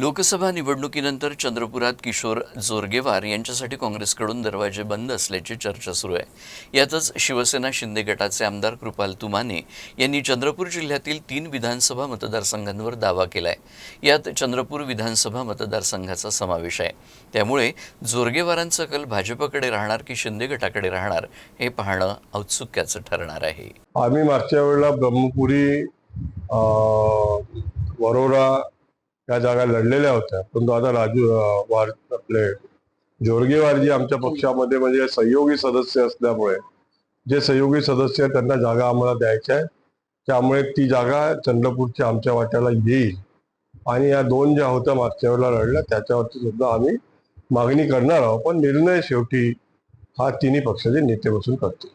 लोकसभा निवडणुकीनंतर चंद्रपुरात किशोर जोरगेवार यांच्यासाठी काँग्रेसकडून दरवाजे बंद असल्याची चर्चा सुरू आहे. यातच शिवसेना शिंदे गटाचे आमदार कृपाल तुमाने यांनी चंद्रपूर जिल्ह्यातील तीन विधानसभा मतदारसंघांवर दावा केलाय. यात चंद्रपूर विधानसभा मतदारसंघाचा समावेश आहे. त्यामुळे जोरगेवारांचा कल भाजपकडे राहणार की शिंदे गटाकडे राहणार हे पाहणं औत्सुक्याचं ठरणार आहे. आम्ही मागच्या वेळेला ब्रह्मपुरी वरोरा या जागा लढलेल्या होत्या. परंतु आता राजू वार आपले जोरगेवारजी आमच्या पक्षामध्ये म्हणजे सहयोगी सदस्य असल्यामुळे जे सहयोगी सदस्य आहेत त्यांना जागा आम्हाला द्यायच्या आहे. त्यामुळे ती जागा चंद्रपूरच्या आमच्या वाट्याला येईल. आणि या दोन ज्या होत्या मागच्या वेळेला लढल्या त्याच्यावरती सुद्धा आम्ही मागणी करणार आहोत. पण निर्णय शेवटी हा तिन्ही पक्षाचे नेते बसून करतील.